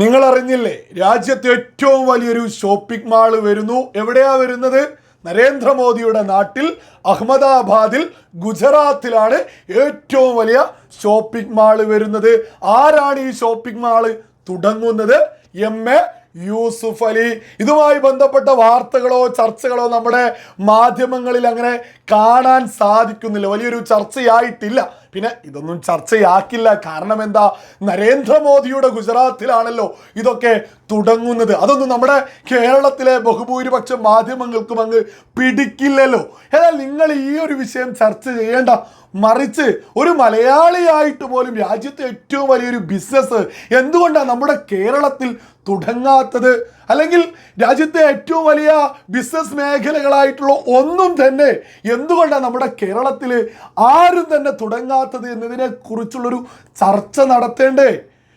നിങ്ങൾ അറിഞ്ഞില്ലേ രാജ്യത്തെ ഏറ്റവും വലിയൊരു ഷോപ്പിംഗ് മാൾ വരുന്നു. എവിടെയാ വരുന്നത്? നരേന്ദ്രമോദിയുടെ നാട്ടിൽ അഹമ്മദാബാദിൽ ഗുജറാത്തിലാണ് ഏറ്റവും വലിയ ഷോപ്പിംഗ് മാൾ വരുന്നത്. ആരാണ് ഈ ഷോപ്പിംഗ് മാൾ തുടങ്ങുന്നത്? M A Yusuff Ali. ഇതുമായി ബന്ധപ്പെട്ട വാർത്തകളോ ചർച്ചകളോ നമ്മുടെ മാധ്യമങ്ങളിൽ അങ്ങനെ കാണാൻ സാധിക്കുന്നില്ല. വലിയൊരു ചർച്ചയായിട്ടില്ല. പിന്നെ ഇതൊന്നും ചർച്ചയാക്കില്ല. കാരണം എന്താ? നരേന്ദ്രമോദിയുടെ ഗുജറാത്തിലാണല്ലോ ഇതൊക്കെ തുടങ്ങുന്നത്. അതൊന്നും നമ്മുടെ കേരളത്തിലെ ബഹുഭൂരിപക്ഷം മാധ്യമങ്ങൾക്കും അങ്ങ് പിടിക്കില്ലല്ലോ. എന്നാൽ നിങ്ങൾ ഈ ഒരു വിഷയം ചർച്ച ചെയ്യേണ്ട മറിച്ച് ഒരു മലയാളിയായിട്ട് പോലും രാജ്യത്തെ ഏറ്റവും വലിയൊരു ബിസിനസ് എന്തുകൊണ്ടാണ് നമ്മുടെ കേരളത്തിൽ തുടങ്ങാത്തത്? അല്ലെങ്കിൽ രാജ്യത്തെ ഏറ്റവും വലിയ ബിസിനസ് മേഖലകളായിട്ടുള്ള ഒന്നും തന്നെ എന്തുകൊണ്ടാണ് നമ്മുടെ കേരളത്തിൽ ആരും തന്നെ തുടങ്ങാത്തത് എന്നതിനെ കുറിച്ചുള്ളൊരു ചർച്ച നടത്തേണ്ടേ?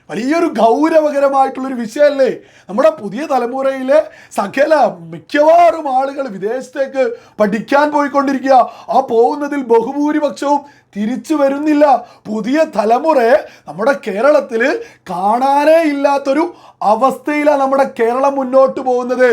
വലിയൊരു ഗൗരവകരമായിട്ടുള്ളൊരു വിഷയമല്ലേ? നമ്മുടെ പുതിയ തലമുറയിലെ സകല മിക്കവാറും ആളുകൾ വിദേശത്തേക്ക് പഠിക്കാൻ പോയിക്കൊണ്ടിരിക്കുക. ആ പോകുന്നതിൽ ബഹുഭൂരിപക്ഷവും തിരിച്ചു വരുന്നില്ല. പുതിയ തലമുറയെ നമ്മുടെ കേരളത്തിൽ കാണാനേ ഇല്ലാത്തൊരു അവസ്ഥയിലാണ് നമ്മുടെ കേരളം മുന്നോട്ട് പോകുന്നത്.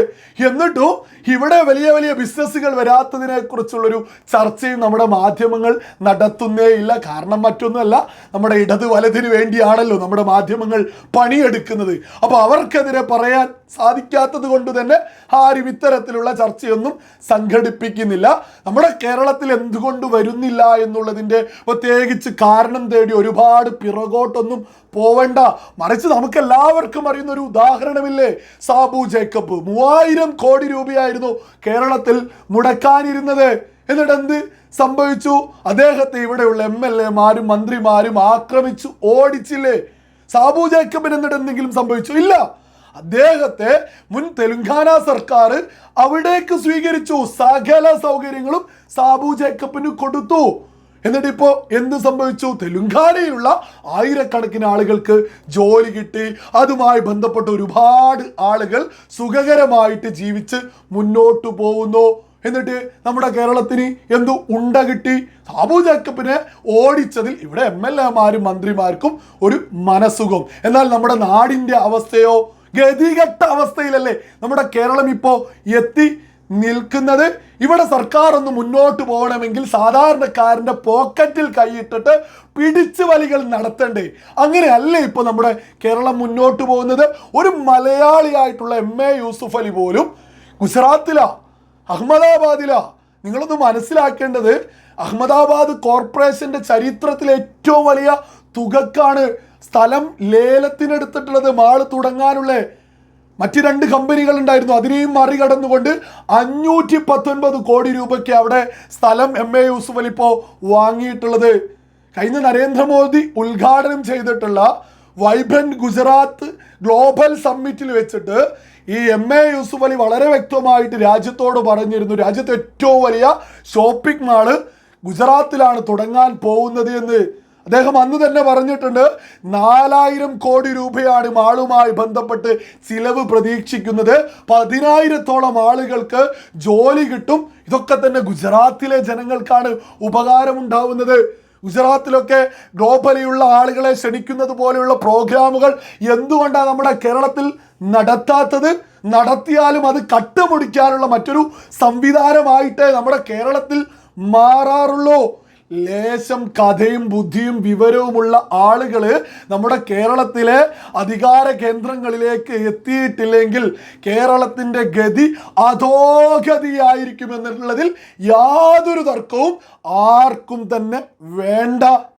എന്നിട്ടും ഇവിടെ വലിയ വലിയ ബിസിനസ്സുകൾ വരാത്തതിനെ കുറിച്ചുള്ളൊരു ചർച്ചയും നമ്മുടെ മാധ്യമങ്ങൾ നടത്തുന്നേ ഇല്ല. കാരണം മറ്റൊന്നുമല്ല നമ്മുടെ ഇടത് വലതിന് വേണ്ടിയാണല്ലോ നമ്മുടെ മാധ്യമങ്ങൾ പണിയെടുക്കുന്നത്. അപ്പോൾ അവർക്കെതിരെ പറയാൻ സാധിക്കാത്തത് കൊണ്ട് തന്നെ ആരും ഇത്തരത്തിലുള്ള ചർച്ചയൊന്നും സംഘടിപ്പിക്കുന്നില്ല. നമ്മുടെ കേരളത്തിൽ എന്തുകൊണ്ട് വരുന്നില്ല എന്നുള്ളതിന്റെ പ്രത്യേകിച്ച് കാരണം തേടി ഒരുപാട് പിറകോട്ടൊന്നും പോവണ്ട. മറിച്ച് നമുക്ക് എല്ലാവർക്കും അറിയുന്ന ഒരു ഉദാഹരണമില്ലേ? സാബു ജേക്കബ്. മൂവായിരം കോടി രൂപയായിരുന്നു കേരളത്തിൽ മുടക്കാനിരുന്നത്. എന്നിട്ട് എന്ത് സംഭവിച്ചു? അദ്ദേഹത്തെ ഇവിടെയുള്ള എം എൽ എമാരും മന്ത്രിമാരും ആക്രമിച്ചു. ഓടിച്ചില്ലേ? സാബു ജേക്കബിന് എന്നിട്ട് എന്തെങ്കിലും സംഭവിച്ചു? ഇല്ല. അദ്ദേഹത്തെ മുൻ തെലുങ്കാന സർക്കാർ അവിടേക്ക് സ്വീകരിച്ചു. സകല സൗകര്യങ്ങളും സാബു ജേക്കബിന് കൊടുത്തു. എന്നിട്ട് ഇപ്പോ എന്ത് സംഭവിച്ചു? തെലുങ്കാനയിലുള്ള ആയിരക്കണക്കിന് ആളുകൾക്ക് ജോലി കിട്ടി. അതുമായി ബന്ധപ്പെട്ട ഒരുപാട് ആളുകൾ സുഖകരമായിട്ട് ജീവിച്ച് മുന്നോട്ട് പോകുന്നു. എന്നിട്ട് നമ്മുടെ കേരളത്തിന് എന്തു ഉണ്ട കിട്ടി? സാബു ജേക്കബിനെ ഓടിച്ചതിൽ ഇവിടെ എം എൽ എമാരും മന്ത്രിമാർക്കും ഒരു മനസുഖം എന്നാൽ നമ്മുടെ നാടിന്റെ അവസ്ഥയോ ഗതികെട്ട അവസ്ഥയിലല്ലേ നമ്മുടെ കേരളം ഇപ്പോൾ എത്തി നിൽക്കുന്നത്. ഇവിടെ സർക്കാർ ഒന്ന് മുന്നോട്ട് പോകണമെങ്കിൽ സാധാരണക്കാരന്റെ പോക്കറ്റിൽ കൈയിട്ടിട്ട് പിടിച്ചു വലികൾ നടത്തണ്ടേ. അങ്ങനെയല്ലേ ഇപ്പോൾ നമ്മുടെ കേരളം മുന്നോട്ട് പോകുന്നത്. ഒരു മലയാളിയായിട്ടുള്ള എം എ യൂസുഫ് അലി പോലും ഗുജറാത്തിലാ അഹമ്മദാബാദിലാ. നിങ്ങളൊന്ന് മനസ്സിലാക്കേണ്ടത് അഹമ്മദാബാദ് കോർപ്പറേഷന്റെ ചരിത്രത്തിലെ ഏറ്റവും വലിയ തുകക്കാണ് സ്ഥലം ലേലത്തിനെടുത്തിട്ടുള്ളത് മാൾ തുടങ്ങാനുള്ള മറ്റ് രണ്ട് കമ്പനികൾ ഉണ്ടായിരുന്നു. അതിനെയും മറികടന്നുകൊണ്ട് അഞ്ഞൂറ്റി പത്തൊൻപത് കോടി രൂപയ്ക്ക് അവിടെ സ്ഥലം എം എ യൂസുഫ് അലി ഇപ്പോൾ വാങ്ങിയിട്ടുള്ളത്. കഴിഞ്ഞ നരേന്ദ്രമോദി ഉദ്ഘാടനം ചെയ്തിട്ടുള്ള വൈബ്രന്റ് ഗുജറാത്ത് ഗ്ലോബൽ സമ്മിറ്റിൽ വെച്ചിട്ട് ഈ എം എ യൂസുഫ് അലി വളരെ വ്യക്തമായിട്ട് രാജ്യത്തോട് പറഞ്ഞിരുന്നു. രാജ്യത്തെ ഏറ്റവും വലിയ ഷോപ്പിംഗ് മാൾ ഗുജറാത്തിലാണ് തുടങ്ങാൻ പോകുന്നത് എന്ന്. അദ്ദേഹം അന്ന് തന്നെ പറഞ്ഞിട്ടുണ്ട് നാലായിരം കോടി രൂപയാണ് മാളുമായി ബന്ധപ്പെട്ട് ചിലവ് പ്രതീക്ഷിക്കുന്നത്. പതിനായിരത്തോളം ആളുകൾക്ക് ജോലി കിട്ടും. ഇതൊക്കെ തന്നെ ഗുജറാത്തിലെ ജനങ്ങൾക്കാണ് ഉപകാരമുണ്ടാവുന്നത്. ഗുജറാത്തിലൊക്കെ ഗ്ലോബലിയുള്ള ആളുകളെ ക്ഷണിക്കുന്നത് പോലെയുള്ള പ്രോഗ്രാമുകൾ എന്തുകൊണ്ടാണ് നമ്മുടെ കേരളത്തിൽ നടത്താത്തത്? നടത്തിയാലും അത് കട്ടുമുടിക്കാനുള്ള മറ്റൊരു സംവിധാനമായിട്ടേ നമ്മുടെ കേരളത്തിൽ മാറാറുള്ളൂ. ലേശം കഥയും ബുദ്ധിയും വിവരവുമുള്ള ആളുകൾ നമ്മുടെ കേരളത്തിലെ അധികാര കേന്ദ്രങ്ങളിലേക്ക് എത്തിയിട്ടില്ലെങ്കിൽ കേരളത്തിന്റെ ഗതി അധോഗതിയായിരിക്കും എന്നുള്ളതിൽ യാതൊരു തർക്കവും ആർക്കും തന്നെ വേണ്ട.